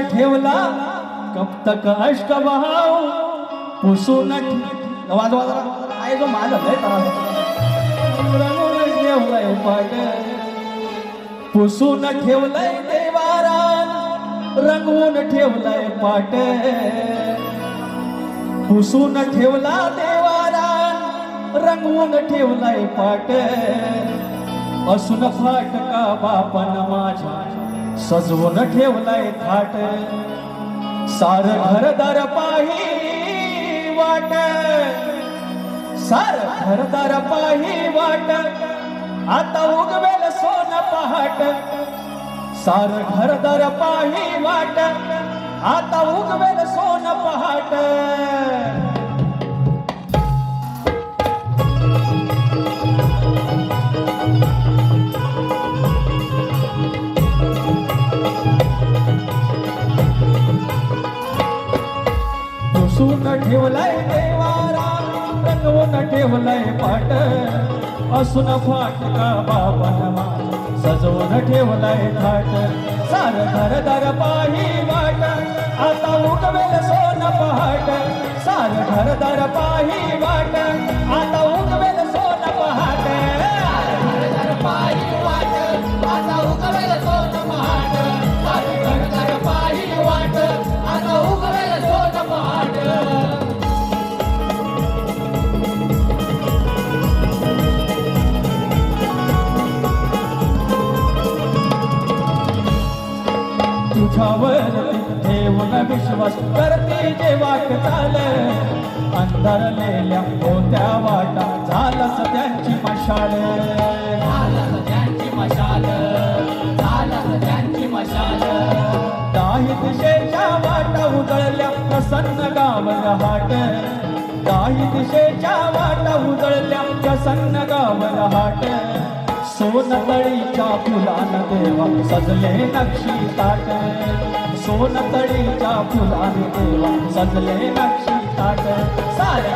ठेवला कप्तक अष्ट बहाव पुसून वाजवा जरा. आहे जो माझा लय त्रास ठेवलंय पाट पुसून ठेवलंय देवारान रंगवून ठेवलंय पाट. पुसून ठेवला देवारान रंगवून ठेवलाय पाट. असून फाटका बापन माझ्या सजवून ठेवलाय थाट. सार घरदार पाही वाट. सार घरदार पाही वाट. आता उगवेल सोन पहाट. सार घरदार पाही वाट. आता उगवेल सोन पहाट. पुसून ठेवलाय देवारा रंगवून ठेवलाय पाट. असून फाटका बाबा सजवून ठेवलाय थाट. सार घरदार पाही वाट आता उगवेल सोन पहाट. सार घरदार पाही तुझ्यावर ठेवून विश्वास करते जे वाट चाल अंधारलेल्या होत्या वाटा झालंच त्यांची मशाळ काही दिशेच्या वाटा उजळल्या प्रसन्न गावर हाट. काही दिशेच्या वाटा उजळल्या प्रसन्न गावर हाट. सोनतळीच्या फुलान देवा सजले नक्षी ताट. सोनतळीच्या फुलान देवा सजले नक्षी ताट. सारे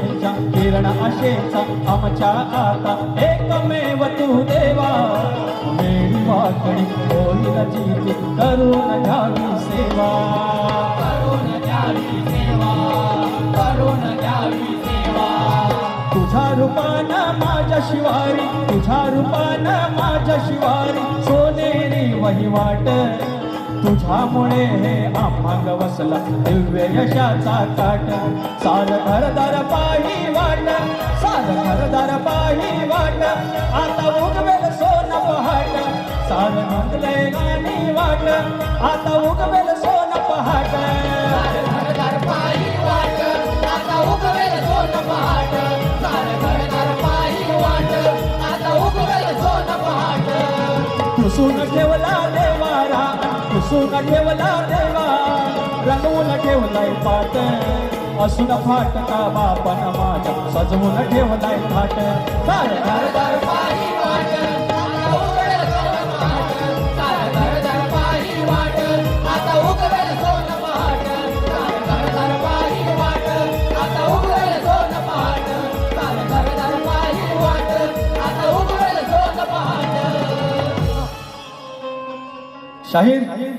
दाही किरण अशेचा आमच्या आता एकमेव तू देवा. वेळी वाकडी होईल जीवी करून घ्यावी सेवा. करून घ्यावी सेवा करून घ्यावी सेवा. तुझा रूपानं माझ्या शिवारी तुझा रूपानं माझ्या शिवारी सोनेरी वहिवाट तुझ्यामुळे हे आम्हांग वसला. दिव्य यशाचा काट सार घरदार पाही वाट. सार घरदार पाही वाट. आता उगवेल सोन पहाट. सार मंगले गाणी वाट. आता उगवेल सोन पहाट. घरदार पाही वाट. आता उगवेल सोन पहाट. सार घरदार वाट. आता उगवेल सोन पहाट. ठेवला देवारा. पुसून ठेवला देवा रंगवून ठेवलाय पाट असून फाटका बापन माझ्या सजवून ठेवलाय फाट सार घरदार पाही वाट उघडेल सोन पहाट शाहीर